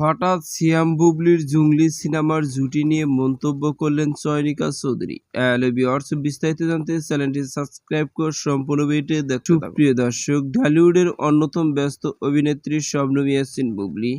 হঠাৎ সিয়াম বুবলির জুংলি সিনেমার জুটি নিয়ে মন্তব্য করলেন চয়নিকা চৌধুরী। অর্থ বিস্তারিত জানতে চ্যানেলটি সাবস্ক্রাইব করে সম্পূর্ণ ভিডিওটি দেখতে প্রিয় দর্শক, ঢালিউডের অন্যতম ব্যস্ত অভিনেত্রী শবনম বুবলি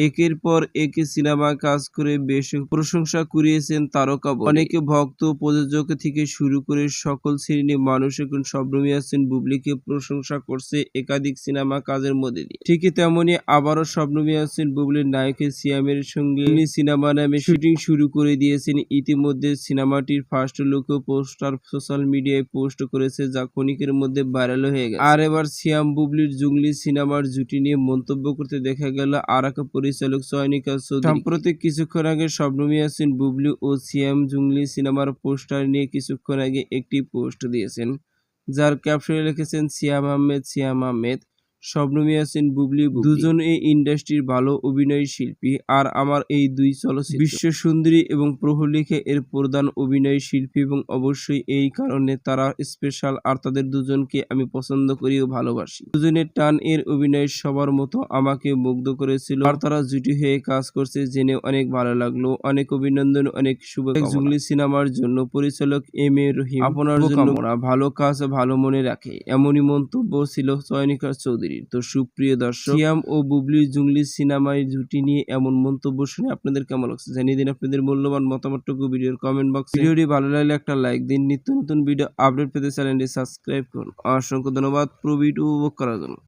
একের পর এক সিনেমা কাজ করে বেশ প্রশংসা কুড়িয়েছেন তারকা অনেকে ভক্ত প্রযোজক থেকে শুরু করে সকল শ্রেণির মানুষ এখন শবনম ইয়াসিন বুবলিকে প্রশংসা করছে একাধিক সিনেমা কাজের মধ্যে দিয়ে। ঠিকই তেমনি আবারও শবনম ইয়াসিন বুবলির নায়কের সিয়ামের সঙ্গে। সিনেমা নামে শুটিং শুরু করে দিয়েছেন। ইতিমধ্যে সিনেমাটির ফার্স্ট লুক পোস্টার সোশ্যাল মিডিয়ায় পোস্ট করেছে যা ক্ষণিকের মধ্যে ভাইরাল হয়ে গেছে। আর এবার সিয়াম বুবলির জুংলি সিনেমার জুটি নিয়ে মন্তব্য করতে দেখা গেল আর এক পরিচালক সয়নিকা চৌধুরী। সাম্প্রতিক কিছুক্ষণ আগে শবনম ইয়াসিন, বুবলি ও সিয়াম জুংলি সিনেমার পোস্টার নিয়ে কিছুক্ষণ আগে একটি পোস্ট দিয়েছেন, যার ক্যাপশনে লিখেছেন, সিয়াম আহমেদ সিয়াম আহমেদ। শবনম ইয়াসিন বুবলি দুজন এই ইন্ডাস্ট্রির ভালো অভিনয় শিল্পী আর আমার এই দুই চলচ্চিত্র। বিশ্ব সুন্দরী এবং প্রহলিখে এর প্রধান অভিনয় শিল্পী এবং অবশ্যই এই কারণে তারা স্পেশাল আর তাদের দুজনকে আমি পছন্দ করি ও ভালোবাসি। দুজনের টান এর অভিনয় সবার মতো আমাকে মুগ্ধ করেছিল। আর তারা জুটি হয়ে কাজ করছে জেনে অনেক ভালো লাগল। অনেক অভিনন্দন অনেক শুভকামনা। জুগলি সিনেমার জন্য পরিচালক এম এ রহিম। আপনার জন্য ভালো কাজ ভালো মনে রাখে। এমনই মন্তব্য ছিল চয়নিকা চৌধুরীর তো সুপ্রিয় দর্শক সিয়াম ও বুবলি জুংলি সিনেমায় জুটি নিয়ে এমন মন্তব্য শুনে আপনাদের কেমন লাগছে জানিয়ে দিন আপনাদের মূল্যবান মতামতটুকু ভিডিওর কমেন্ট বক্সে ভিডিওটি ভালো লাগলে একটা লাইক দিন। নিত্য নতুন ভিডিও আপডেট পেতে চ্যানেলটি সাবস্ক্রাইব করুন। অসংখ্য ধন্যবাদ। প্রবিট উপভোগ করার জন্য।